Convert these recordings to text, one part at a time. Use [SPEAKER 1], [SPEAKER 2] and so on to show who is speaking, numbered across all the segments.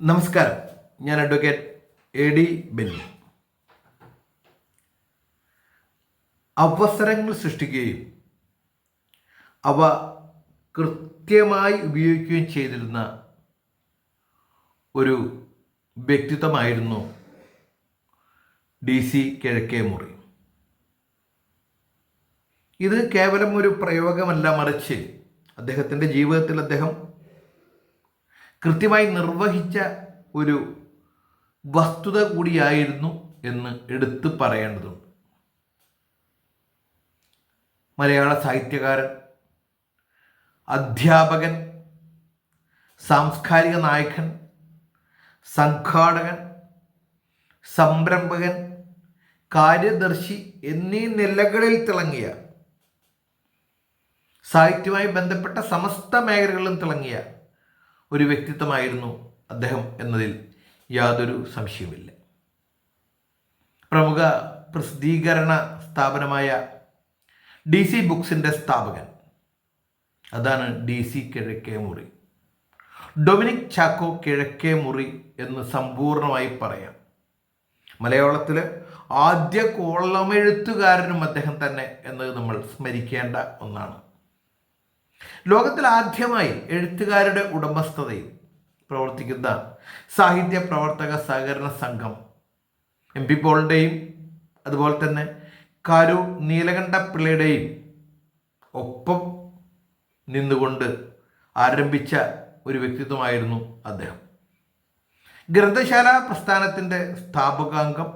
[SPEAKER 1] നമസ്കാരം. ഞാൻ advocate A D Benny. അവസരങ്ങൾ സൃഷ്ടിക്കുകയും അവ കൃത്യമായി ഉപയോഗിക്കുകയും ചെയ്തിരുന്ന ഒരു വ്യക്തിത്വമായിരുന്നു ഡി സി കിഴക്കേ മുറി. ഇത് കേവലം ഒരു പ്രയോഗമല്ല മറിച്ച് അദ്ദേഹത്തിന്റെ ജീവിതത്തിൽ അദ്ദേഹം കൃത്യമായി നിർവഹിച്ച ഒരു വസ്തുത കൂടിയായിരുന്നു എന്ന് എടുത്തു പറയേണ്ടതുണ്ട്. മലയാള സാഹിത്യകാരൻ അധ്യാപകൻ സാംസ്കാരിക നായകൻ സംഘാടകൻ സംരംഭകൻ കാര്യദർശി എന്നീ നിലകളിൽ തിളങ്ങിയ സാഹിത്യവുമായി ബന്ധപ്പെട്ട സമസ്ത മേഖലകളിലും തിളങ്ങിയ ഒരു വ്യക്തിത്വമായിരുന്നു അദ്ദേഹം എന്നതിൽ യാതൊരു സംശയവുമില്ല. പ്രമുഖ പ്രസിദ്ധീകരണ സ്ഥാപനമായ ഡി സി ബുക്സിന്റെ സ്ഥാപകൻ അതാണ് ഡി സി കിഴക്കേ മുറി ഡൊമിനിക് ചാക്കോ കിഴക്കേ മുറി എന്ന് സമ്പൂർണമായി പറയാം. മലയാളത്തിലെ ആദ്യ കോളമെഴുത്തുകാരനും അദ്ദേഹം തന്നെ എന്നത് നമ്മൾ സ്മരിക്കേണ്ട ഒന്നാണ്. ലോകത്തിൽ ആദ്യമായി എഴുത്തുകാരുടെ ഉടമസ്ഥതയിൽ പ്രവർത്തിക്കുന്ന സാഹിത്യ പ്രവർത്തക സഹകരണ സംഘം എം പി പോളിന്റെയും അതുപോലെ തന്നെ കാരു നീലകണ്ഠപിള്ളയുടെയും ഒപ്പം നിന്നുകൊണ്ട് ആരംഭിച്ച ഒരു വ്യക്തിത്വമായിരുന്നു അദ്ദേഹം. ഗ്രന്ഥശാല പ്രസ്ഥാനത്തിന്റെ സ്ഥാപകാംഗം.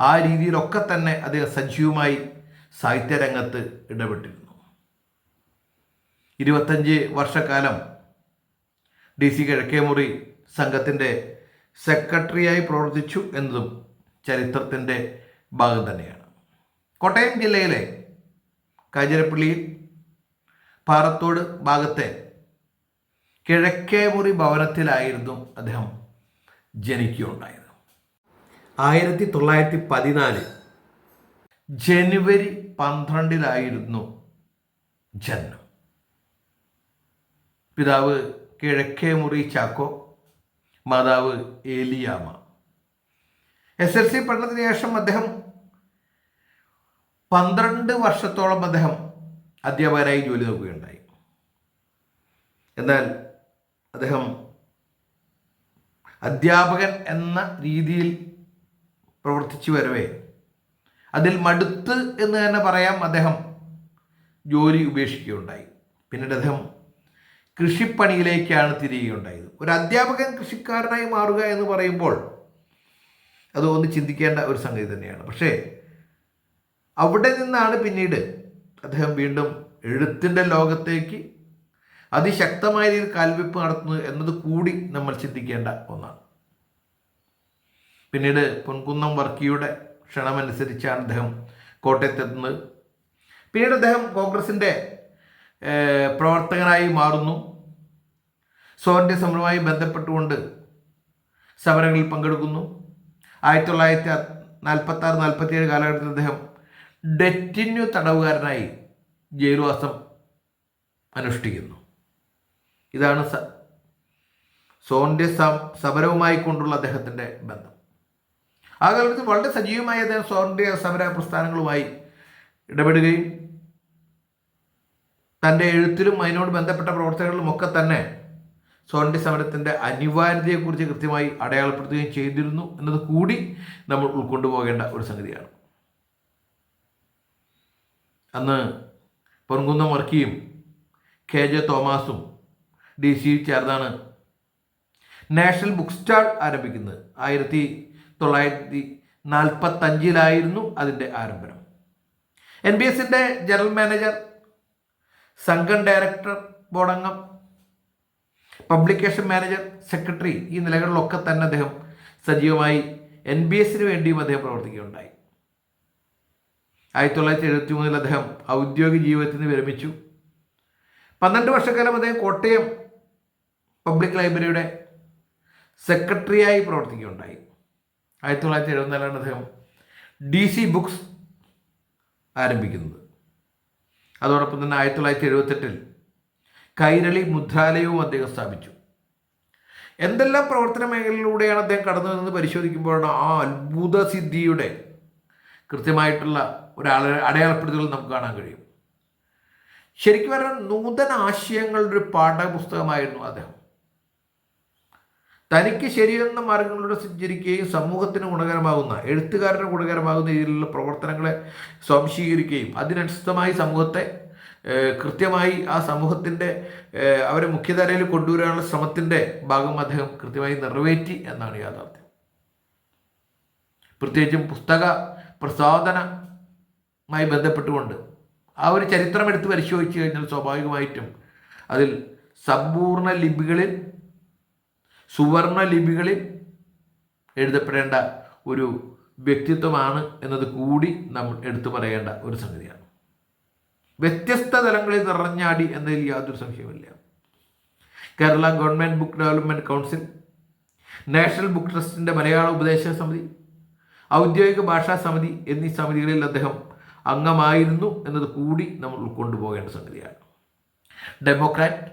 [SPEAKER 1] ആ രീതിയിലൊക്കെ തന്നെ അദ്ദേഹം സജീവമായി സാഹിത്യരംഗത്ത് ഇടപെട്ടിരുന്നു. ഇരുപത്തഞ്ച് വർഷക്കാലം ഡി സി കിഴക്കേമുറി സംഘത്തിന്റെ സെക്രട്ടറിയായി പ്രവർത്തിച്ചു എന്നതും ചരിത്രത്തിന്റെ ഭാഗം തന്നെയാണ്. കോട്ടയം ജില്ലയിലെ കാഞ്ഞിരപ്പള്ളിയിൽ പാറത്തോട് ഭാഗത്തെ കിഴക്കേമുറി ഭവനത്തിലായിരുന്നു അദ്ദേഹം ജനിക്കുകയുണ്ടായത്. ആയിരത്തി തൊള്ളായിരത്തി പതിനാല് ജനുവരി പന്ത്രണ്ടിലായിരുന്നു ജന്മം പിതാവ് കിഴക്കേ മുറി ചാക്കോ മാതാവ് ഏലിയാമ. എസ് എൽ സി പഠനത്തിന് ശേഷം അദ്ദേഹം പന്ത്രണ്ട് വർഷത്തോളം അദ്ദേഹം അധ്യാപകനായി ജോലി നോക്കുകയുണ്ടായി. എന്നാൽ അദ്ദേഹം അധ്യാപകൻ എന്ന രീതിയിൽ പ്രവർത്തിച്ചു വരവേ അതിൽ മടുത്ത് എന്ന് തന്നെ പറയാം അദ്ദേഹം ജോലി ഉപേക്ഷിക്കുകയുണ്ടായി. പിന്നീട് അദ്ദേഹം കൃഷിപ്പണിയിലേക്കാണ് തിരിയുകയുണ്ടായത്. ഒരു അധ്യാപകൻ കൃഷിക്കാരനായി മാറുക എന്ന് പറയുമ്പോൾ അത് ഒന്ന് ചിന്തിക്കേണ്ട ഒരു സംഗതി തന്നെയാണ്. പക്ഷേ അവിടെ നിന്നാണ് പിന്നീട് അദ്ദേഹം വീണ്ടും എഴുത്തിന്റെ ലോകത്തേക്ക് അതിശക്തമായ രീതിയിൽ കാൽവെപ്പ് നടത്തുന്നത് എന്നത് കൂടി നമ്മൾ ചിന്തിക്കേണ്ട ഒന്നാണ്. പിന്നീട് പൊൻകുന്നം വർക്കിയുടെ ക്ഷണമനുസരിച്ചാണ് അദ്ദേഹം കോട്ടയത്തെത്തുന്നത്. പിന്നീട് അദ്ദേഹം കോൺഗ്രസിന്റെ പ്രവർത്തകനായി മാറുന്നു. സ്വാതന്ത്ര്യ സമരവുമായി ബന്ധപ്പെട്ടുകൊണ്ട് സമരങ്ങളിൽ പങ്കെടുക്കുന്നു. ആയിരത്തി തൊള്ളായിരത്തി നാൽപ്പത്തി ആറ് നാൽപ്പത്തി ഏഴ് കാലഘട്ടത്തിൽ അദ്ദേഹം ഡെറ്റിന്യൂ തടവുകാരനായി ജയിൽവാസം അനുഷ്ഠിക്കുന്നു. ഇതാണ് സ സ്വാതന്ത്ര്യ സമരവുമായി കൊണ്ടുള്ള അദ്ദേഹത്തിന്റെ ബന്ധം. ആ കാലത്ത് വളരെ സജീവമായി അദ്ദേഹം സ്വാതന്ത്ര്യ സമര പ്രസ്ഥാനങ്ങളുമായി ഇടപെടുകയും തന്റെ എഴുത്തിലും അതിനോട് ബന്ധപ്പെട്ട പ്രവർത്തനങ്ങളിലും ഒക്കെ തന്നെ സ്വാതന്ത്ര്യ സമരത്തിന്റെ അനിവാര്യതയെക്കുറിച്ച് കൃത്യമായി അടയാളപ്പെടുത്തുകയും ചെയ്തിരുന്നു എന്നത് കൂടി നമ്മൾ ഉൾക്കൊണ്ടുപോകേണ്ട ഒരു സംഗതിയാണ്. അന്ന് പൊൻകുന്നം വർക്കിയും കെ ജെ തോമസും ഡി സി ചേർന്നാണ് നാഷണൽ ബുക്ക് സ്റ്റാൾ ആരംഭിക്കുന്നത്. ആയിരത്തി തൊള്ളായിരത്തി നാൽപ്പത്തഞ്ചിലായിരുന്നു അതിന്റെ ആരംഭം. എൻ ബി എസിന്റെ ജനറൽ മാനേജർ സംഘം ഡയറക്ടർ ബോർഡംഗം പബ്ലിക്കേഷൻ മാനേജർ സെക്രട്ടറി ഈ നിലകളിലൊക്കെ തന്നെ അദ്ദേഹം സജീവമായി എൻ ബി എസിന് വേണ്ടിയും അദ്ദേഹം പ്രവർത്തിക്കുകയുണ്ടായി. ആയിരത്തി തൊള്ളായിരത്തി എഴുപത്തി മൂന്നിൽ അദ്ദേഹം ഔദ്യോഗിക ജീവിതത്തിൽ നിന്ന് വിരമിച്ചു. പന്ത്രണ്ട് വർഷക്കാലം അദ്ദേഹം കോട്ടയം പബ്ലിക് ലൈബ്രറിയുടെ സെക്രട്ടറിയായി പ്രവർത്തിക്കുകയുണ്ടായി. ആയിരത്തി തൊള്ളായിരത്തി എഴുപത്തിനാലാണ് അദ്ദേഹം ഡി സി ബുക്സ് ആരംഭിക്കുന്നത്. അതോടൊപ്പം തന്നെ ആയിരത്തി തൊള്ളായിരത്തി എഴുപത്തെട്ടിൽ കൈരളി മുദ്രാലയവും അദ്ദേഹം സ്ഥാപിച്ചു. എന്തെല്ലാം പ്രവർത്തന മേഖലയിലൂടെയാണ് അദ്ദേഹം കടന്നു വന്നത് പരിശോധിക്കുമ്പോഴാണ് ആ അത്ഭുത സിദ്ധിയുടെ കൃത്യമായിട്ടുള്ള ഒരു അടയാളപ്പെടുത്തുകൾ നമുക്ക് കാണാൻ കഴിയും. ശരിക്കും പറഞ്ഞാൽ നൂതന ആശയങ്ങളുടെ ഒരു പാഠപുസ്തകമായിരുന്നു അദ്ദേഹം. തനിക്ക് ശരിയെന്ന മാർഗങ്ങളിലൂടെ സഞ്ചരിക്കുകയും സമൂഹത്തിന് ഗുണകരമാകുന്ന എഴുത്തുകാരന് ഗുണകരമാകുന്ന രീതിയിലുള്ള പ്രവർത്തനങ്ങളെ സ്വാംശീകരിക്കുകയും അതിനനുസൃതമായി സമൂഹത്തെ കൃത്യമായി ആ സമൂഹത്തിന്റെ അവരെ മുഖ്യധാരയിൽ കൊണ്ടുവരാനുള്ള ശ്രമത്തിന്റെ ഭാഗം അദ്ദേഹം കൃത്യമായി നിറവേറ്റി എന്നാണ് യാഥാർത്ഥ്യം. പ്രത്യേകിച്ചും പുസ്തക പ്രസാദനമായി ബന്ധപ്പെട്ടുകൊണ്ട് ആ ഒരു ചരിത്രം എടുത്ത് പരിശോധിച്ച് കഴിഞ്ഞാൽ സ്വാഭാവികമായിട്ടും അതിൽ സമ്പൂർണ ലിപികളിൽ സുവർണ ലിപികളിൽ എഴുതപ്പെടേണ്ട ഒരു വ്യക്തിത്വമാണ് എന്നത് കൂടി നമ്മൾ എടുത്തു പറയേണ്ട ഒരു സംഗതിയാണ്. വ്യത്യസ്ത തലങ്ങളിൽ നിറഞ്ഞാടി എന്നതിൽ യാതൊരു സംശയമില്ല Kerala government book development council national book ട്രസ്റ്റിന്റെ മലയാള ഉപദേശക സമിതി ഔദ്യോഗിക ഭാഷാ സമിതി എന്നീ സമിതികളിൽ അദ്ദേഹം അംഗമായിരുന്നു എന്നത് കൂടി നമ്മൾ ഉൾക്കൊണ്ടുപോകേണ്ട സംഗതിയാണ്. ഡെമോക്രാറ്റ്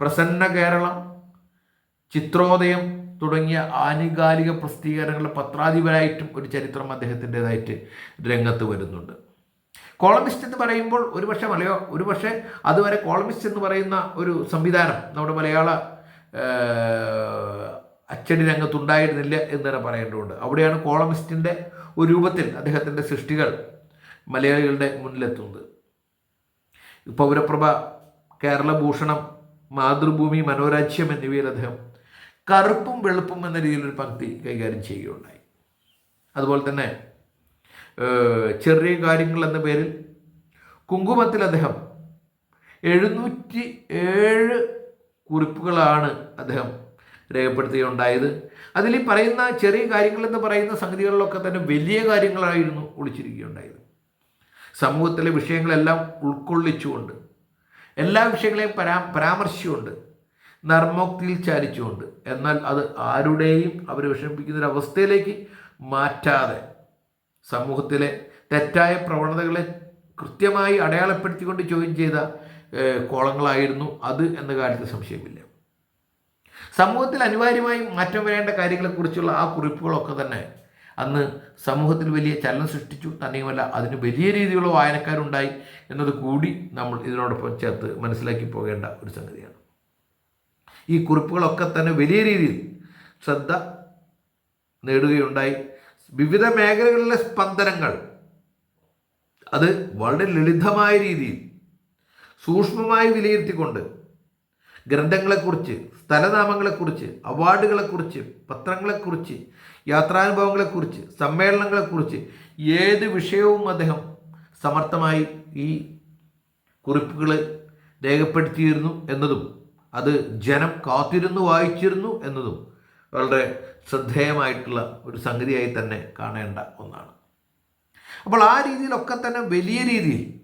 [SPEAKER 1] പ്രസന്ന കേരളം ചിത്രോദയം തുടങ്ങിയ ആനുകാലിക പ്രസിദ്ധീകരണങ്ങളുടെ പത്രാധിപരായിട്ടും ഒരു ചരിത്രം അദ്ദേഹത്തിന്റെതായിട്ട് രംഗത്ത് വരുന്നുണ്ട്. കോളമിസ്റ്റ് എന്ന് പറയുമ്പോൾ ഒരുപക്ഷെ മലയോ ഒരുപക്ഷെ അതുവരെ കോളമിസ്റ്റ് എന്ന് പറയുന്ന ഒരു സംവിധാനം നമ്മുടെ മലയാള അച്ചടി രംഗത്തുണ്ടായിരുന്നില്ല എന്ന് തന്നെ പറയേണ്ടതുണ്ട്. അവിടെയാണ് കോളമിസ്റ്റിന്റെ ഒരു രൂപത്തിൽ അദ്ദേഹത്തിന്റെ സൃഷ്ടികൾ മലയാളികളുടെ മുന്നിലെത്തുന്നത്. പൗരപ്രഭ കേരളഭൂഷണം മാതൃഭൂമി മനോരാജ്യം എന്നിവയിൽ അദ്ദേഹം കറുപ്പും വെളുപ്പും എന്ന രീതിയിലൊരു പങ്ക്തി കൈകാര്യം ചെയ്യുകയുണ്ടായി. അതുപോലെ തന്നെ ചെറിയ കാര്യങ്ങൾ എന്ന പേരിൽ കുങ്കുമത്തിൽ അദ്ദേഹം എഴുന്നൂറ്റി ഏഴ് കുറിപ്പുകളാണ് അദ്ദേഹം രേഖപ്പെടുത്തുകയുണ്ടായത്. അതിൽ ഈ പറയുന്ന ചെറിയ കാര്യങ്ങൾ എന്ന് പറയുന്ന സംഗതികളിലൊക്കെ തന്നെ വലിയ കാര്യങ്ങളായിരുന്നു ഒളിച്ചിരിക്കുകയുണ്ടായത്. സമൂഹത്തിലെ വിഷയങ്ങളെല്ലാം ഉൾക്കൊള്ളിച്ചുകൊണ്ട് എല്ലാ വിഷയങ്ങളെയും പരാ പരാമർശിച്ചുകൊണ്ട് നർമ്മോക്തിയിൽ ചാലിച്ചുകൊണ്ട് എന്നാൽ അത് ആരുടെയും അവരെ വിഷമിപ്പിക്കുന്ന ഒരു അവസ്ഥയിലേക്ക് മാറ്റാതെ സമൂഹത്തിലെ തെറ്റായ പ്രവണതകളെ കൃത്യമായി അടയാളപ്പെടുത്തിക്കൊണ്ട് ചോദ്യം ചെയ്ത കോളങ്ങളായിരുന്നു അത് എന്ന കാര്യത്തിൽ സംശയമില്ല. സമൂഹത്തിൽ അനിവാര്യമായി മാറ്റം വരേണ്ട കാര്യങ്ങളെക്കുറിച്ചുള്ള ആ കുറിപ്പുകളൊക്കെ തന്നെ അന്ന് സമൂഹത്തിൽ വലിയ ചലനം സൃഷ്ടിച്ചു. തന്നെയുമല്ല അതിന് വലിയ രീതിയിലുള്ള വായനക്കാരുണ്ടായി എന്നത് കൂടി നമ്മൾ ഇതിനോടൊപ്പം ചേർത്ത് മനസ്സിലാക്കി പോകേണ്ട ഒരു സംഗതിയാണ്. ഈ കുറിപ്പുകളൊക്കെ തന്നെ വലിയ രീതിയിൽ ശ്രദ്ധ നേടുകയുണ്ടായി. വിവിധ മേഖലകളിലെ സ്പന്ദനങ്ങൾ അത് വളരെ ലളിതമായ രീതിയിൽ സൂക്ഷ്മമായി വിലയിരുത്തിക്കൊണ്ട് ഗ്രന്ഥങ്ങളെക്കുറിച്ച് സ്ഥലനാമങ്ങളെക്കുറിച്ച് അവാർഡുകളെക്കുറിച്ച് പത്രങ്ങളെക്കുറിച്ച് യാത്രാനുഭവങ്ങളെക്കുറിച്ച് സമ്മേളനങ്ങളെക്കുറിച്ച് ഏത് വിഷയവും അദ്ദേഹം സമർത്ഥമായി ഈ കുറിപ്പുകൾ രേഖപ്പെടുത്തിയിരുന്നു എന്നതും അത് ജനം കാത്തിരുന്ന് വായിച്ചിരുന്നു എന്നതും വളരെ ശ്രദ്ധേയമായിട്ടുള്ള ഒരു സംഗതിയായി തന്നെ കാണേണ്ട ഒന്നാണ്. അപ്പോൾ ആ രീതിയിലൊക്കെ തന്നെ വലിയ രീതിയിൽ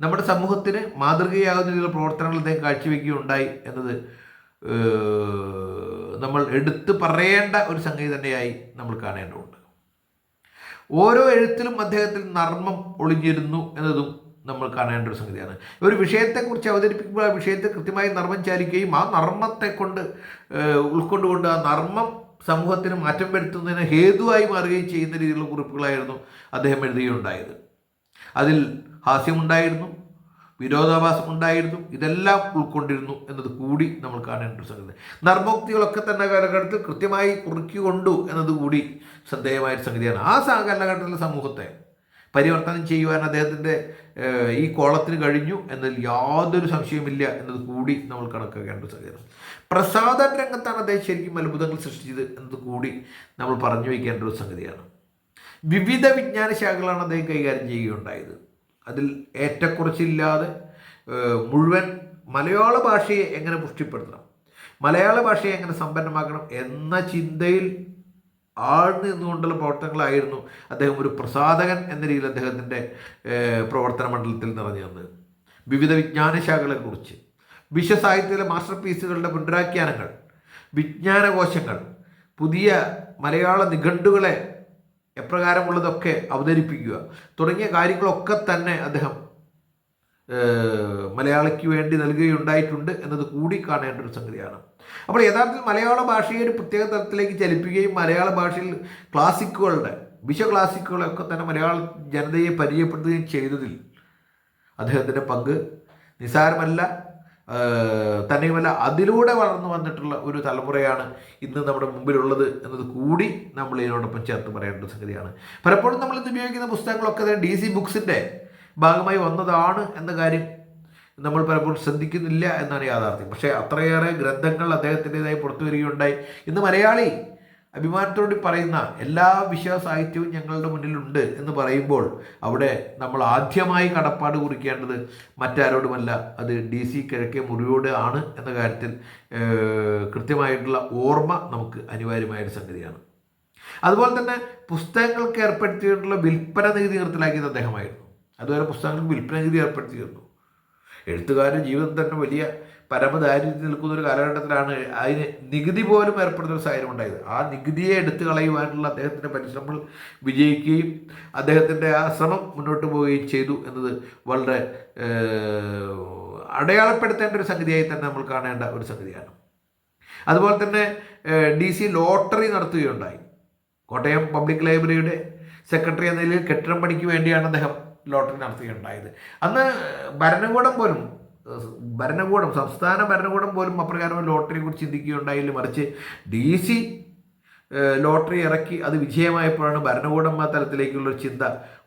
[SPEAKER 1] നമ്മുടെ സമൂഹത്തിന് മാതൃകയാകുന്ന രീതിയിലുള്ള പ്രവർത്തനങ്ങൾ അദ്ദേഹം കാഴ്ചവെക്കുകയുണ്ടായി എന്നത് നമ്മൾ എടുത്തു പറയേണ്ട ഒരു സംഗതി തന്നെയായി നമ്മൾ കാണേണ്ടതുണ്ട്. ഓരോ എഴുത്തിലും അദ്ദേഹത്തിൽ നർമ്മം ഒളിഞ്ഞിരുന്നു എന്നതും നമ്മൾ കാണേണ്ട ഒരു സംഗതിയാണ്. ഒരു വിഷയത്തെക്കുറിച്ച് അവതരിപ്പിക്കുമ്പോൾ ആ വിഷയത്തെ കൃത്യമായി നർമ്മം ചാലിക്കുകയും ആ നർമ്മത്തെ കൊണ്ട് ഉൾക്കൊണ്ടുകൊണ്ട് ആ നർമ്മം സമൂഹത്തിന് മാറ്റം വരുത്തുന്നതിന് ഹേതുവായി മാറുകയും ചെയ്യുന്ന രീതിയിലുള്ള കുറിപ്പുകളായിരുന്നു അദ്ദേഹം എഴുതുകയുണ്ടായത്. അതിൽ ഹാസ്യമുണ്ടായിരുന്നു വിരോധാഭാസം ഉണ്ടായിരുന്നു ഇതെല്ലാം ഉൾക്കൊണ്ടിരുന്നു എന്നത് കൂടി നമ്മൾ കാണേണ്ട ഒരു സംഗതി. നർമ്മോക്തികളൊക്കെ തന്നെ കാലഘട്ടത്തിൽ കൃത്യമായി കുറിക്കൊണ്ടു എന്നത് കൂടി ശ്രദ്ധേയമായൊരു സംഗതിയാണ്. ആ കാലഘട്ടത്തിലെ സമൂഹത്തെ പരിവർത്തനം ചെയ്യുവാൻ അദ്ദേഹത്തിന്റെ ഈ കോളത്തിന് കഴിഞ്ഞു എന്നതിൽ യാതൊരു സംശയമില്ല എന്നത് കൂടി നമ്മൾ കണക്കാക്കേണ്ട സാധ്യത പ്രസാദ രംഗത്താണ് അദ്ദേഹം ശരിക്കും അത്ഭുതങ്ങൾ സൃഷ്ടിച്ചത് എന്നത് കൂടി നമ്മൾ പറഞ്ഞു വയ്ക്കേണ്ട ഒരു സംഗതിയാണ്. വിവിധ വിജ്ഞാന ശാഖകളാണ് അദ്ദേഹം കൈകാര്യം ചെയ്യുകയുണ്ടായത്. അതിൽ ഏറ്റക്കുറച്ചില്ലാതെ മുഴുവൻ മലയാള ഭാഷയെ എങ്ങനെ പുഷ്ടിപ്പെടുത്തണം മലയാള ഭാഷയെ എങ്ങനെ സമ്പന്നമാക്കണം എന്ന ചിന്തയിൽ ആഴ്ന്നു നിന്നുകൊണ്ടുള്ള പ്രവർത്തനങ്ങളായിരുന്നു അദ്ദേഹം ഒരു പ്രസാധകൻ എന്ന രീതിയിൽ അദ്ദേഹത്തിന്റെ പ്രവർത്തന മണ്ഡലത്തിൽ നിറഞ്ഞു വന്നത് വിവിധ വിജ്ഞാനശാഖകളെക്കുറിച്ച് വിശ്വസാഹിത്യത്തിലെ മാസ്റ്റർ പീസുകളുടെ പുനരാഖ്യാനങ്ങൾ വിജ്ഞാനകോശങ്ങൾ പുതിയ മലയാള നിഘണ്ടുകളെ എപ്രകാരമുള്ളതൊക്കെ അവതരിപ്പിക്കുക തുടങ്ങിയ കാര്യങ്ങളൊക്കെ തന്നെ അദ്ദേഹം മലയാളിക്ക് വേണ്ടി നൽകുകയുണ്ടായിട്ടുണ്ട് എന്നത് കൂടി കാണേണ്ട ഒരു സംഗതിയാണ്. അപ്പോൾ യഥാർത്ഥത്തിൽ മലയാള ഭാഷയെ ഒരു പ്രത്യേക തരത്തിലേക്ക് ചലിപ്പിക്കുകയും മലയാള ഭാഷയിൽ ക്ലാസിക്കുകളുടെ വിശ്വ ക്ലാസിക്കുകളൊക്കെ തന്നെ മലയാള ജനതയെ പരിചയപ്പെടുത്തുകയും ചെയ്തതിൽ അദ്ദേഹത്തിന്റെ പങ്ക് നിസാരമല്ല തന്നെയുമല്ല അതിലൂടെ വളർന്നു വന്നിട്ടുള്ള ഒരു തലമുറയാണ് ഇന്ന് നമ്മുടെ മുമ്പിലുള്ളത് എന്നത് കൂടി നമ്മൾ ഇതിനോടൊപ്പം ചേർത്ത് പറയേണ്ട സംഗതിയാണ്. പലപ്പോഴും നമ്മൾ ഇത് ഉപയോഗിക്കുന്ന പുസ്തകങ്ങളൊക്കെ ഡി സി ബുക്സിന്റെ ഭാഗമായി വന്നതാണ് എന്ന കാര്യം നമ്മൾ പലപ്പോഴും ശ്രദ്ധിക്കുന്നില്ല എന്നാണ് യാഥാർത്ഥ്യം. പക്ഷേ അത്രയേറെ ഗ്രന്ഥങ്ങൾ അദ്ദേഹത്തിന്റെതായി പുറത്തു വരികയുണ്ടായി. ഇന്ന് മലയാളി അഭിമാനത്തോടെ പറയുന്ന എല്ലാ വിശ്വ സാഹിത്യവും ഞങ്ങളുടെ മുന്നിലുണ്ട് എന്ന് പറയുമ്പോൾ അവിടെ നമ്മൾ ആദ്യമായി കടപ്പാട് കുറിക്കേണ്ടത് മറ്റാരോടുമല്ല അത് ഡി സി കിഴക്കേ മുറിയോട് ആണ് എന്ന കാര്യത്തിൽ കൃത്യമായിട്ടുള്ള ഓർമ്മ നമുക്ക് അനിവാര്യമായൊരു സംഗതിയാണ്. അതുപോലെ തന്നെ പുസ്തകങ്ങൾക്ക് ഏർപ്പെടുത്തിയിട്ടുള്ള വിൽപ്പന നികുതി നിർത്തലാക്കിയത് അദ്ദേഹമായിരുന്നു. അതുവരെ പുസ്തകങ്ങൾക്ക് വിൽപ്പന നികുതി ഏർപ്പെടുത്തിയിരുന്നു. എഴുത്തുകാരൻ ജീവിതം തന്നെ വലിയ പരമദാരിദ്ര്യത്തിൽ നിൽക്കുന്ന ഒരു കാലഘട്ടത്തിലാണ് അതിന് നികുതി പോലും ഏർപ്പെടുന്ന ഒരു സാഹചര്യം ഉണ്ടായത്. ആ നികുതിയെ എടുത്തു കളയുവാനുള്ള അദ്ദേഹത്തിന്റെ പരിശ്രമങ്ങൾ വിജയിക്കുകയും അദ്ദേഹത്തിന്റെ ആ ശ്രമം മുന്നോട്ട് പോവുകയും ചെയ്തു എന്നത് വളരെ അടയാളപ്പെടുത്തേണ്ട ഒരു സംഗതിയായി തന്നെ നമ്മൾ കാണേണ്ട ഒരു സംഗതിയാണ്. അതുപോലെ തന്നെ ഡി സി ലോട്ടറി നടത്തുകയുണ്ടായി. കോട്ടയം പബ്ലിക് ലൈബ്രറിയുടെ സെക്രട്ടറി എന്ന നിലയിൽ കെട്ടിടം പണിക്ക് വേണ്ടിയാണ് അദ്ദേഹം ലോട്ടറി നടത്തുകയുണ്ടായത്. അന്ന് ഭരണകൂടം പോലും ഭരണകൂടം സംസ്ഥാന ഭരണകൂടം പോലും അപ്രകാരം ലോട്ടറിയെ കുറിച്ച് ചിന്തിക്കുകയുണ്ടായില്ല. മറിച്ച് ഡി സി ലോട്ടറി ഇറക്കി അത് വിജയമായപ്പോഴാണ് ഭരണകൂടം ആ തലത്തിലേക്കുള്ള ചിന്ത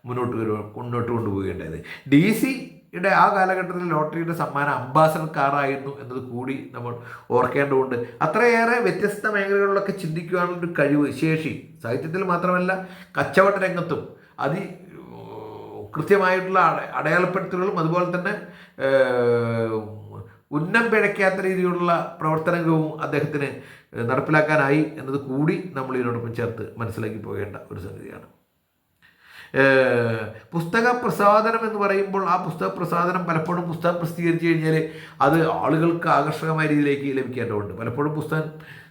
[SPEAKER 1] മുന്നോട്ട് മുന്നോട്ട് കൊണ്ടുപോവുകയുണ്ടായത് ഡി സിയുടെ ആ കാലഘട്ടത്തിൽ ലോട്ടറിയുടെ സമ്മാനം അംബാസഡർ കാറായിരുന്നു എന്നത് കൂടി നമ്മൾ ഓർക്കേണ്ടതുണ്ട്. അത്രയേറെ വ്യത്യസ്ത മേഖലകളിലൊക്കെ ചിന്തിക്കുവാനുള്ളൊരു കഴിവ് ശേഷി. സാഹിത്യത്തിൽ മാത്രമല്ല കച്ചവട രംഗത്തും അതി കൃത്യമായിട്ടുള്ള അട- അടയാളപ്പെടുത്തലുകളും അതുപോലെ തന്നെ ഉന്നം പിഴയ്ക്കാത്ത രീതിയിലുള്ള പ്രവർത്തനവും അദ്ദേഹത്തിന് നടപ്പിലാക്കാനായി എന്നത് കൂടി നമ്മൾ ഇതിനോടൊപ്പം ചേർത്ത് മനസ്സിലാക്കി പോകേണ്ട ഒരു സംഗതിയാണ്. പുസ്തക പ്രസാദനം എന്ന് പറയുമ്പോൾ ആ പുസ്തക പ്രസാദനം പലപ്പോഴും പുസ്തകം പ്രസിദ്ധീകരിച്ചു കഴിഞ്ഞാൽ അത് ആളുകൾക്ക് ആകർഷകമായ രീതിയിലേക്ക് ലഭിക്കേണ്ടതുണ്ട്. പലപ്പോഴും പുസ്തകം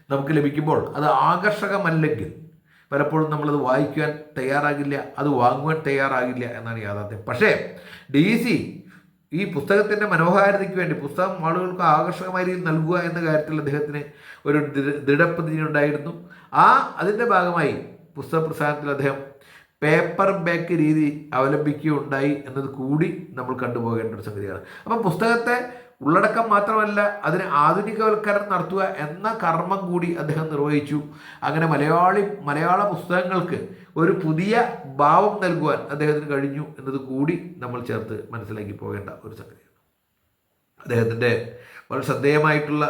[SPEAKER 1] നമുക്ക് ലഭിക്കുമ്പോൾ അത് ആകർഷകമല്ലെങ്കിൽ പലപ്പോഴും നമ്മളത് വായിക്കുവാൻ തയ്യാറാകില്ല അത് വാങ്ങുവാൻ തയ്യാറാകില്ല എന്നാണ് യാഥാർത്ഥ്യം. പക്ഷേ ഡി സി ഈ പുസ്തകത്തിന്റെ മനോഹാരിതയ്ക്ക് വേണ്ടി പുസ്തകം ആളുകൾക്ക് ആകർഷകമായ രീതിയിൽ നൽകുക എന്ന കാര്യത്തിൽ അദ്ദേഹത്തിന് ഒരു ദൃഢപ്രതിജ്ഞ ഉണ്ടായിരുന്നു ആ അതിന്റെ ഭാഗമായി പുസ്തക പ്രസ്ഥാനത്തിൽ അദ്ദേഹം പേപ്പർ ബാക്ക് രീതി അവലംബിക്കുകയുണ്ടായി എന്നത് കൂടി നമ്മൾ കണ്ടുപോകേണ്ട ഒരു സംഗതിയാണ്. അപ്പം പുസ്തകത്തെ ഉള്ളടക്കം മാത്രമല്ല അതിന് ആധുനികവൽക്കരണം നടത്തുക എന്ന കർമ്മം കൂടി അദ്ദേഹം നിർവഹിച്ചു. അങ്ങനെ മലയാളി മലയാള പുസ്തകങ്ങൾക്ക് ഒരു പുതിയ ഭാവം നൽകുവാൻ അദ്ദേഹത്തിന് കഴിഞ്ഞു എന്നത് കൂടി നമ്മൾ ചേർത്ത് മനസ്സിലാക്കി പോകേണ്ട ഒരു സംഗതിയാണ്. അദ്ദേഹത്തിന്റെ വളരെ ശ്രദ്ധേയമായിട്ടുള്ള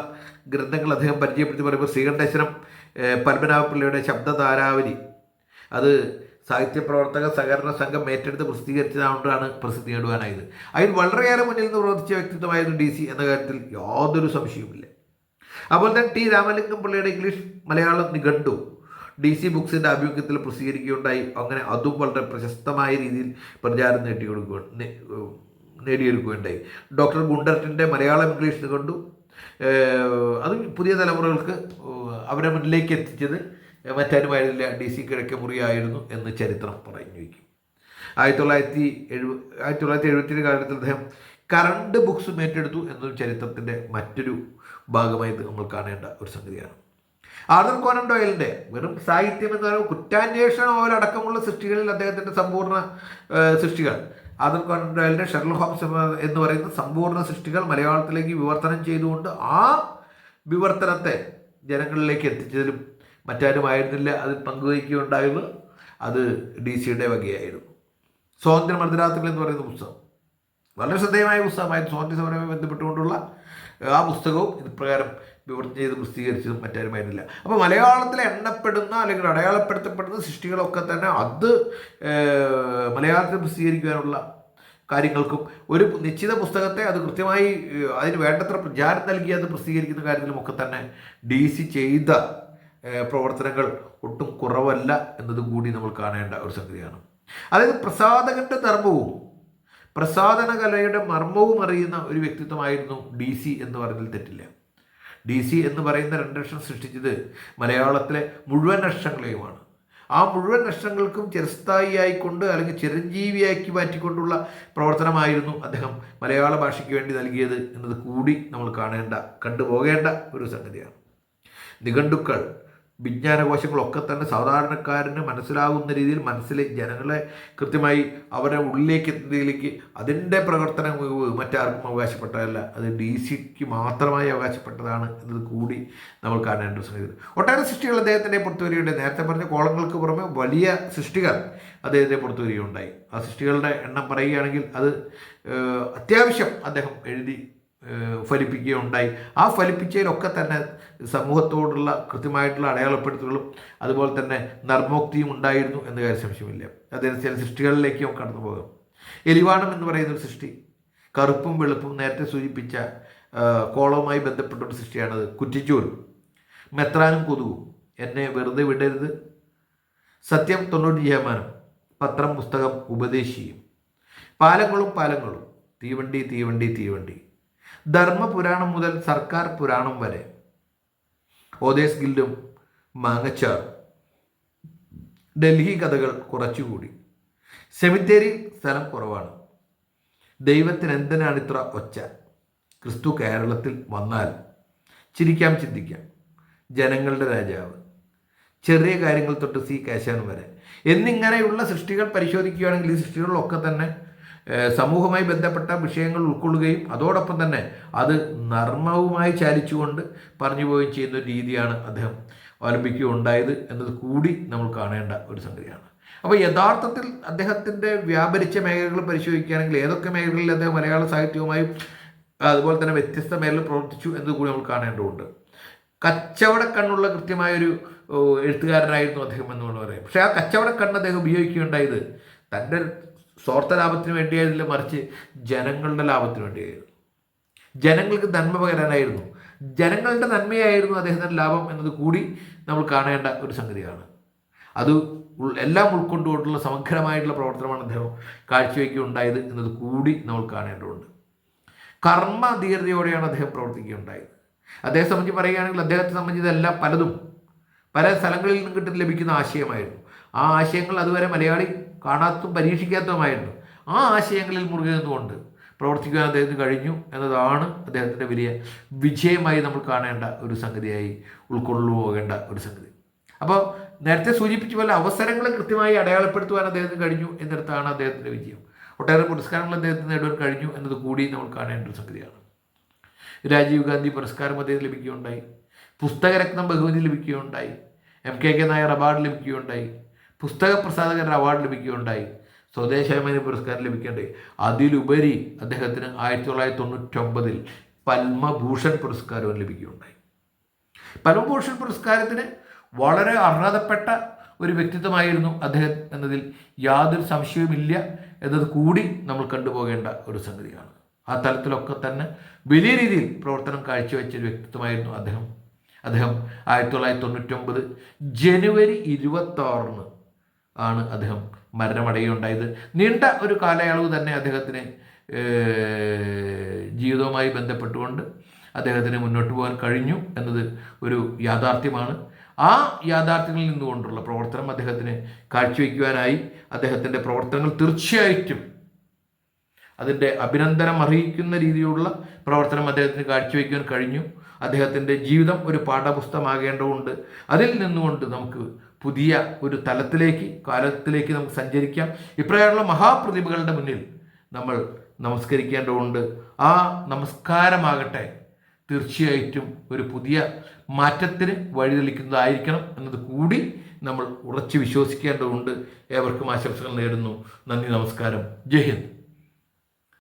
[SPEAKER 1] ഗ്രന്ഥങ്ങൾ അദ്ദേഹം പരിചയപ്പെടുത്തി പറയുമ്പോൾ ശ്രീകണ്ഠേശ്വരം പത്മനാഭപിള്ളയുടെ ശബ്ദധാരാവലി അത് സാഹിത്യപ്രവർത്തക സഹകരണ സംഘം ഏറ്റെടുത്ത് പ്രസിദ്ധീകരിച്ചതുകൊണ്ടാണ് പ്രസിദ്ധി നേടുവാനായത്. അതിൽ വളരെയേറെ മുന്നിൽ നിന്ന് പ്രവർത്തിച്ച വ്യക്തിത്വമായിരുന്നു ഡി സി എന്ന കാര്യത്തിൽ യാതൊരു സംശയവുമില്ല. അതുപോലെ തന്നെ ടി രാമലിംഗം പിള്ളയുടെ ഇംഗ്ലീഷ് മലയാളം നിഘണ്ടു ഡി സി ബുക്സിന്റെ ആഭിമുഖ്യത്തിൽ പ്രസിദ്ധീകരിക്കുകയുണ്ടായി. അങ്ങനെ അതും വളരെ പ്രശസ്തമായ രീതിയിൽ പ്രചാരം നേടിക്കൊടുക്കുക നേ- നേടിയെടുക്കുകയുണ്ടായി. ഡോക്ടർ ഗുണ്ടർട്ടിന്റെ മലയാളം ഇംഗ്ലീഷ് നിഘണ്ടു അത് പുതിയ തലമുറകൾക്ക് അവരെ മുന്നിലേക്ക് എത്തിച്ചത് മറ്റാരുമായിരുന്നില്ല ഡി സി കിഴക്കേ മുറിയായിരുന്നു എന്ന് ചരിത്രം പറഞ്ഞു വയ്ക്കും. ആയിരത്തി തൊള്ളായിരത്തി എഴുപ ആയിരത്തി തൊള്ളായിരത്തി എഴുപത്തിന്റെ കാലഘട്ടത്തിൽ അദ്ദേഹം കറണ്ട് ബുക്സും ഏറ്റെടുത്തു എന്നൊരു ചരിത്രത്തിന്റെ മറ്റൊരു ഭാഗമായി നമ്മൾ കാണേണ്ട ഒരു സംഗതിയാണ്. ആർദർ കോനൻ ഡോയലിന്റെ വെറും സാഹിത്യം എന്ന് പറയുമ്പോൾ കുറ്റാന്വേഷണ നോവലടക്കമുള്ള സൃഷ്ടികളിൽ അദ്ദേഹത്തിന്റെ സമ്പൂർണ സൃഷ്ടികൾ. ആദർ കോനൻ ഡോയലിന്റെ ഷെർൽ ഹോംസ് എന്ന് പറയുന്ന സമ്പൂർണ സൃഷ്ടികൾ മലയാളത്തിലേക്ക് വിവർത്തനം ചെയ്തുകൊണ്ട് ആ വിവർത്തനത്തെ ജനങ്ങളിലേക്ക് എത്തിച്ചതിലും മറ്റാരുമായിരുന്നില്ല അതിൽ പങ്കുവയ്ക്കുകയുണ്ടായത് അത് ഡി സിയുടെ വകയായിരുന്നു. സ്വാതന്ത്ര്യ മർദ്ദരാത്രികൾ എന്ന് പറയുന്ന പുസ്തകം. വളരെ ശ്രദ്ധേയമായ പുസ്തകമായിരുന്നു. സ്വാതന്ത്ര്യ സമരവുമായി ബന്ധപ്പെട്ടുകൊണ്ടുള്ള ആ പുസ്തകവും ഇപ്രകാരം വിവർത്തനം ചെയ്ത് പ്രസിദ്ധീകരിച്ചതും മറ്റാരുമായിരുന്നില്ല. അപ്പോൾ മലയാളത്തിൽ എണ്ണപ്പെടുന്ന അല്ലെങ്കിൽ അടയാളപ്പെടുത്തപ്പെടുന്ന സൃഷ്ടികളൊക്കെ തന്നെ അത് മലയാളത്തിൽ പ്രസിദ്ധീകരിക്കുവാനുള്ള കാര്യങ്ങൾക്കും ഒരു നിശ്ചിത പുസ്തകത്തെ അത് കൃത്യമായി അതിന് വേണ്ടത്ര പ്രചാരം നൽകി അത് പ്രസിദ്ധീകരിക്കുന്ന കാര്യത്തിലുമൊക്കെ തന്നെ ഡി സി ചെയ്ത പ്രവർത്തനങ്ങൾ ഒട്ടും കുറവല്ല എന്നതും കൂടി നമ്മൾ കാണേണ്ട ഒരു സംഗതിയാണ്. അതായത് പ്രസാദകന്റെ ധർമ്മവും പ്രസാദന കലയുടെ മർമ്മവും അറിയുന്ന ഒരു വ്യക്തിത്വമായിരുന്നു ഡി സി എന്ന് പറയുന്നതിൽ തെറ്റില്ല. ഡി സി എന്ന് പറയുന്ന രണ്ടക്ഷരം സൃഷ്ടിച്ചത് മലയാളത്തിലെ മുഴുവൻ അക്ഷരങ്ങളെയുമാണ് ആ മുഴുവൻ അക്ഷരങ്ങൾക്കും ചിരസ്ഥായിയായിക്കൊണ്ട് അല്ലെങ്കിൽ ചിരഞ്ജീവിയാക്കി മാറ്റിക്കൊണ്ടുള്ള പ്രവർത്തനമായിരുന്നു അദ്ദേഹം മലയാള ഭാഷയ്ക്ക് വേണ്ടി നൽകിയത് എന്നത് കൂടി നമ്മൾ കാണേണ്ട കണ്ടുപോകേണ്ട ഒരു സംഗതിയാണ്. നിഘണ്ടുക്കൾ വിജ്ഞാനകോശങ്ങളൊക്കെ തന്നെ സാധാരണക്കാരന് മനസ്സിലാകുന്ന രീതിയിൽ മനസ്സിലെ ജനങ്ങളെ കൃത്യമായി അവരെ ഉള്ളിലേക്ക് എത്തുന്നതിലേക്ക് അതിന്റെ പ്രവർത്തനം മറ്റാർക്കും അവകാശപ്പെട്ടതല്ല. അത് ഡി സിക്ക് മാത്രമായി അവകാശപ്പെട്ടതാണ് എന്നത് കൂടി നമ്മൾ കാണേണ്ട സംഗതി. ഒട്ടേറെ സൃഷ്ടികൾ അദ്ദേഹത്തിന്റെ പുറത്തുവരികയുണ്ട് നേരത്തെ പറഞ്ഞ കോളങ്ങൾക്ക് പുറമെ വലിയ സൃഷ്ടികൾ അദ്ദേഹത്തെ പുറത്തുവരികയുണ്ടായി ആ സൃഷ്ടികളുടെ എണ്ണം പറയുകയാണെങ്കിൽ അത് അത്യാവശ്യം അദ്ദേഹം എഴുതി ഫലിപ്പിക്കുകയുണ്ടായി. ആ ഫലിപ്പിച്ചതിലൊക്കെ തന്നെ സമൂഹത്തോടുള്ള കൃത്യമായിട്ടുള്ള അടയാളപ്പെടുത്തലുകളും അതുപോലെ തന്നെ നർമ്മോക്തിയും ഉണ്ടായിരുന്നു എന്ന കാര്യം സംശയമില്ല. അദ്ദേഹം ചില സൃഷ്ടികളിലേക്ക് കടന്നു പോകാം എലിവാണം എന്ന് പറയുന്ന ഒരു സൃഷ്ടി കറുപ്പും വെളുപ്പും നേരത്തെ സൂചിപ്പിച്ച കോളവുമായി ബന്ധപ്പെട്ട ഒരു സൃഷ്ടിയാണത്. കുറ്റിച്ചൂർ മെത്രാനും കൊതുകും. എന്നെ വെറുതെ വിടരുത്. സത്യം തൊണ്ണൂറ്റി ശതമാനം പത്രം പുസ്തകം ഉപദേശിയും. പാലങ്ങളും പാലങ്ങളും. തീവണ്ടി തീവണ്ടി തീവണ്ടി. ധർമ്മപുരാണം മുതൽ സർക്കാർ പുരാണം വരെ. ഓദേശ് ഗിൽഡും മാങ്ങച്ചാർ ഡൽഹി കഥകൾ കുറച്ചുകൂടി. സെമിത്തേരി സ്ഥലം കുറവാണ്. ദൈവത്തിന് എന്തിനാണ് ഇത്ര ഒച്ച? ക്രിസ്തു കേരളത്തിൽ വന്നാൽ ചിരിക്കാം ചിന്തിക്കാം. ജനങ്ങളുടെ രാജാവ്. ചെറിയ കാര്യങ്ങൾ തൊട്ട് സി. കേശവൻ വരെ. എന്നിങ്ങനെയുള്ള സൃഷ്ടികൾ പരിശോധിക്കുകയാണെങ്കിൽ ഈ സൃഷ്ടികളിലൊക്കെ തന്നെ സമൂഹവുമായി ബന്ധപ്പെട്ട വിഷയങ്ങൾ ഉൾക്കൊള്ളുകയും അതോടൊപ്പം തന്നെ അത് നർമ്മവുമായി ചാലിച്ചുകൊണ്ട് പറഞ്ഞു പോവുകയും ചെയ്യുന്ന ഒരു രീതിയാണ് അദ്ദേഹം അവലംബിക്കുകയുണ്ടായത് എന്നത് കൂടി നമ്മൾ കാണേണ്ട ഒരു സംഗതിയാണ്. അപ്പോൾ യഥാർത്ഥത്തിൽ അദ്ദേഹത്തിന്റെ വ്യാപരിച്ച മേഖലകൾ പരിശോധിക്കുകയാണെങ്കിൽ ഏതൊക്കെ മേഖലകളിൽ അദ്ദേഹം മലയാള സാഹിത്യവുമായും അതുപോലെ തന്നെ വ്യത്യസ്ത മേഖലയിൽ പ്രവർത്തിച്ചു എന്നത് കൂടി നമ്മൾ കാണേണ്ടതുണ്ട്. കച്ചവട കണ്ണുള്ള കൃത്യമായൊരു എഴുത്തുകാരനായിരുന്നു അദ്ദേഹം എന്ന് പറയാം പക്ഷേ ആ കച്ചവട കണ്ണ് അദ്ദേഹം ഉപയോഗിക്കുകയുണ്ടായത് തന്റെ സ്വാർത്ഥ ലാഭത്തിന് വേണ്ടിയായിരുന്നില്ല? മറിച്ച് ജനങ്ങളുടെ ലാഭത്തിന് വേണ്ടിയായിരുന്നു. ജനങ്ങൾക്ക് നന്മ പകരാനായിരുന്നു. ജനങ്ങളുടെ നന്മയായിരുന്നു അദ്ദേഹത്തിന്റെ ലാഭം എന്നത് കൂടി നമ്മൾ കാണേണ്ട ഒരു സംഗതിയാണ്. അത് എല്ലാം ഉൾക്കൊണ്ടുകൊണ്ടുള്ള സമഗ്രമായിട്ടുള്ള പ്രവർത്തനമാണ് അദ്ദേഹം കാഴ്ചവെക്കുകയുണ്ടായത് എന്നത് കൂടി നമ്മൾ കാണേണ്ടതുണ്ട്. കർമ്മധീരതയോടെയാണ് അദ്ദേഹം പ്രവർത്തിക്കുകയുണ്ടായത്. അദ്ദേഹത്തെ സംബന്ധിച്ച് പറയുകയാണെങ്കിൽ അദ്ദേഹത്തെ സംബന്ധിച്ച് ഇതെല്ലാം പലതും പല സ്ഥലങ്ങളിൽ നിന്നും കിട്ടി ലഭിക്കുന്ന ആശയമായിരുന്നു. ആ ആശയങ്ങൾ അതുവരെ മലയാളി കാണാത്തതും പരീക്ഷിക്കാത്തതുമായിരുന്നു ആ ആശയങ്ങളിൽ മുറുകെ നിന്നുകൊണ്ട് പ്രവർത്തിക്കുവാൻ അദ്ദേഹത്തിന് കഴിഞ്ഞു എന്നതാണ് അദ്ദേഹത്തിന്റെ വലിയ വിജയമായി നമ്മൾ കാണേണ്ട ഒരു സംഗതിയായി ഉൾക്കൊള്ളു പോകേണ്ട ഒരു സംഗതി. അപ്പോൾ നേരത്തെ സൂചിപ്പിച്ച പോലെ അവസരങ്ങളെ കൃത്യമായി അടയാളപ്പെടുത്തുവാൻ അദ്ദേഹത്തിന് കഴിഞ്ഞു എന്നിടത്താണ് അദ്ദേഹത്തിന്റെ വിജയം. ഒട്ടേറെ പുരസ്കാരങ്ങൾ അദ്ദേഹത്തിന് നേടുവാൻ കഴിഞ്ഞു എന്നത് കൂടി നമ്മൾ കാണേണ്ട ഒരു സംഗതിയാണ്. രാജീവ് ഗാന്ധി പുരസ്കാരം അദ്ദേഹത്തിന് ലഭിക്കുകയുണ്ടായി. പുസ്തകരത്നം ബഹുമതി ലഭിക്കുകയുണ്ടായി. M K K Nair award ലഭിക്കുകയുണ്ടായി. പുസ്തക പ്രസാധകരുടെ അവാർഡ് ലഭിക്കുകയുണ്ടായി. സ്വദേശാഭിമാനി പുരസ്കാരം ലഭിക്കേണ്ടത് അതിലുപരി അദ്ദേഹത്തിന് ആയിരത്തി തൊള്ളായിരത്തി തൊണ്ണൂറ്റൊമ്പതിൽ പത്മഭൂഷൺ പുരസ്കാരവും ലഭിക്കുകയുണ്ടായി. പത്മഭൂഷൺ പുരസ്കാരത്തിന് വളരെ അർഹതപ്പെട്ട ഒരു വ്യക്തിത്വമായിരുന്നു അദ്ദേഹം എന്നതിൽ യാതൊരു സംശയവുമില്ല എന്നത് കൂടി നമ്മൾ കണ്ടുപോകേണ്ട ഒരു സംഗതിയാണ്. ആ തലത്തിലൊക്കെ തന്നെ വലിയ രീതിയിൽ പ്രവർത്തനം കാഴ്ചവെച്ച ഒരു വ്യക്തിത്വമായിരുന്നു അദ്ദേഹം. അദ്ദേഹം ആയിരത്തി തൊള്ളായിരത്തി തൊണ്ണൂറ്റൊമ്പത് ജനുവരി ഇരുപത്താറിന് ആണ് അദ്ദേഹം മരണമടയുണ്ടായത്. നീണ്ട ഒരു കാലയളവ് തന്നെ അദ്ദേഹത്തിന് ജീവിതവുമായി ബന്ധപ്പെട്ടുകൊണ്ട് അദ്ദേഹത്തിന് മുന്നോട്ട് പോകാൻ കഴിഞ്ഞു എന്നത് ഒരു യാഥാർത്ഥ്യമാണ്. ആ യാഥാർത്ഥ്യങ്ങളിൽ നിന്നുകൊണ്ടുള്ള പ്രവർത്തനം അദ്ദേഹത്തിന് കാഴ്ചവെക്കുവാനായി അദ്ദേഹത്തിന്റെ പ്രവർത്തനങ്ങൾ തീർച്ചയായിട്ടും അതിന്റെ അഭിനന്ദനം അറിയിക്കുന്ന രീതിയിലുള്ള പ്രവർത്തനം അദ്ദേഹത്തിന് കാഴ്ചവെക്കുവാൻ കഴിഞ്ഞു. അദ്ദേഹത്തിന്റെ ജീവിതം ഒരു പാഠപുസ്തകമാകേണ്ടതുണ്ട്. അതിൽ നിന്നുകൊണ്ട് നമുക്ക് പുതിയ ഒരു തലത്തിലേക്ക് കാലത്തിലേക്ക് നമുക്ക് സഞ്ചരിക്കാം. ഇപ്രകാരമുള്ള മഹാപ്രതിഭകളുടെ മുന്നിൽ നമ്മൾ നമസ്കരിക്കേണ്ടതുണ്ട്. ആ നമസ്കാരമാകട്ടെ. തീർച്ചയായിട്ടും ഒരു പുതിയ മാറ്റത്തിന് വഴിതെളിക്കുന്നതായിരിക്കണം എന്നത് കൂടി നമ്മൾ ഉറച്ചു വിശ്വസിക്കേണ്ടതുണ്ട്. ഏവർക്കും ആശംസകൾ നേരുന്നു. നന്ദി നമസ്കാരം. ജയ് ഹിന്ദ്.